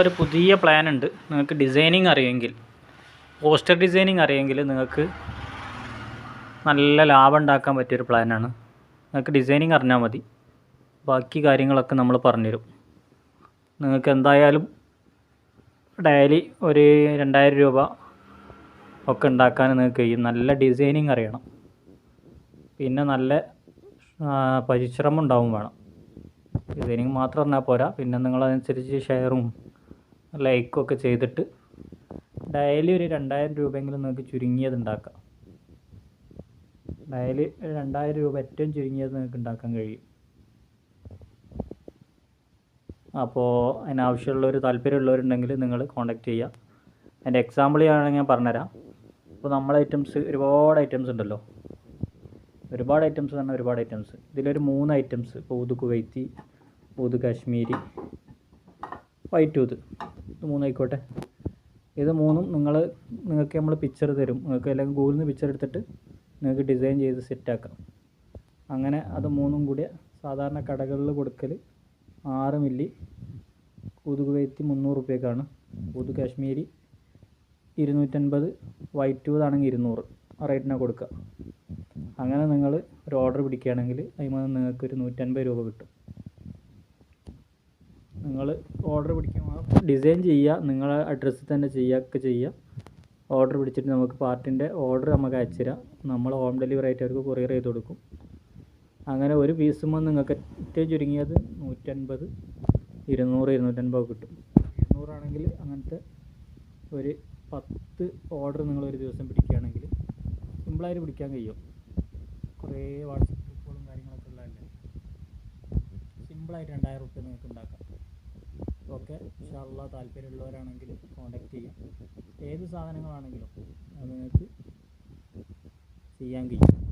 ഒരു പുതിയ പ്ലാൻ ഉണ്ട്. നിങ്ങൾക്ക് ഡിസൈനിങ് അറിയുമെങ്കിൽ പോസ്റ്റർ ഡിസൈനിങ് അറിയുമെങ്കിൽ നിങ്ങൾക്ക് നല്ല ലാഭം ഉണ്ടാക്കാൻ പറ്റിയൊരു പ്ലാനാണ് നിങ്ങൾക്ക് ഡിസൈനിങ് അറിഞ്ഞാൽ മതി. ബാക്കി കാര്യങ്ങളൊക്കെ നമ്മൾ പറഞ്ഞുതരും. നിങ്ങൾക്ക് എന്തായാലും ഡെയിലി ഒരു രണ്ടായിരം രൂപ ഒക്കെ ഉണ്ടാക്കാൻ നിങ്ങൾക്ക് കഴിയും. നല്ല ഡിസൈനിങ് അറിയണം. പിന്നെ നല്ല പരിശ്രമം ഉണ്ടാവും വേണം. ഡിസൈനിങ് മാത്രം അറിഞ്ഞാൽ പോരാ. പിന്നെ നിങ്ങളതനുസരിച്ച് ഷെയറും ലൈക്കും ഒക്കെ ചെയ്തിട്ട് ഡയലി ഒരു രണ്ടായിരം രൂപയെങ്കിലും നിങ്ങൾക്ക് ചുരുങ്ങിയത് ഉണ്ടാക്കാം. ഡെയിലി രണ്ടായിരം രൂപ ഏറ്റവും ചുരുങ്ങിയത് നിങ്ങൾക്ക് ഉണ്ടാക്കാൻ കഴിയും. അപ്പോൾ അതിനാവശ്യമുള്ളവർ താല്പര്യമുള്ളവരുണ്ടെങ്കിൽ നിങ്ങൾ കോൺടാക്റ്റ് ചെയ്യുക. അതിന്റെ എക്സാമ്പിൾ ചെയ്യുകയാണെങ്കിൽ ഞാൻ പറഞ്ഞുതരാം. ഇപ്പോൾ നമ്മളെ ഐറ്റംസ് ഒരുപാട് ഐറ്റംസ് ഉണ്ടല്ലോ. ഒരുപാട് ഐറ്റംസ് തന്നെ ഒരുപാട് ഐറ്റംസ് ഇതിലൊരു മൂന്ന് ഐറ്റംസ് ഇപ്പോൾ oud Kuwaiti oud Kashmiri white oud. മൂന്നായിക്കോട്ടെ. ഇത് മൂന്നും നിങ്ങൾ നിങ്ങൾക്ക് നമ്മൾ പിക്ചർ തരും. നിങ്ങൾക്ക് അല്ലെങ്കിൽ ഗൂഗിളിൽ നിന്ന് പിക്ചർ എടുത്തിട്ട് നിങ്ങൾക്ക് ഡിസൈൻ ചെയ്ത് സെറ്റാക്കാം അങ്ങനെ അത് മൂന്നും കൂടി സാധാരണ കടകളിൽ കൊടുക്കൽ ആറ് മില്ലി കൊതുക് കുവൈത്തി മുന്നൂറ് റുപ്യക്കാണ്. ഊത് കാശ്മീരി ഇരുന്നൂറ്റൻപത് വൈറ്റ് ടൂതാണെങ്കിൽ ഇരുന്നൂറ്. റേറ്റിനാണ് കൊടുക്കുക അങ്ങനെ നിങ്ങൾ ഒരു ഓർഡർ പിടിക്കുകയാണെങ്കിൽ അതിൽ നിങ്ങൾക്ക് ഒരു നൂറ്റൻപത് രൂപ കിട്ടും. നിങ്ങൾ ഓർഡർ പിടിക്കുമ്പോൾ ഡിസൈൻ ചെയ്യുക നിങ്ങളെ അഡ്രസ്സിൽ തന്നെ ചെയ്യുക ചെയ്യുക. ഓർഡർ പിടിച്ചിട്ട് നമുക്ക് പാർട്ടിന്റെ ഓർഡർ നമുക്ക് അയച്ചു തരാം. നമ്മൾ ഹോം ഡെലിവറി ആയിട്ട് അവർക്ക് കൊറിയർ ചെയ്ത് കൊടുക്കും. അങ്ങനെ ഒരു പീസുമ്പോൾ നിങ്ങൾക്ക് ഏറ്റവും ചുരുങ്ങിയത് നൂറ്റൻപത് ഇരുന്നൂറ് ഇരുന്നൂറ്റൻപത് കിട്ടും. ഇരുന്നൂറാണെങ്കിൽ അങ്ങനത്തെ ഒരു പത്ത് ഓർഡർ നിങ്ങൾ ഒരു ദിവസം പിടിക്കുകയാണെങ്കിൽ സിമ്പിളായിട്ട് പിടിക്കാൻ കഴിയും. കുറേ വാട്സപ്പ് ഗ്രൂപ്പുകളും കാര്യങ്ങളൊക്കെ ഉള്ളതല്ലേ? സിമ്പിളായിട്ട് രണ്ടായിരം റുപ്യ നിങ്ങൾക്ക് ഉണ്ടാക്കാം. ഓക്കെ ഇൻഷാല്ല താല്പര്യമുള്ളവരാണെങ്കിൽ കോണ്ടാക്ട് ചെയ്യാം. ഏത് സാധനങ്ങളാണെങ്കിലും അത് നിങ്ങൾക്ക് ചെയ്യാൻ കഴിയും.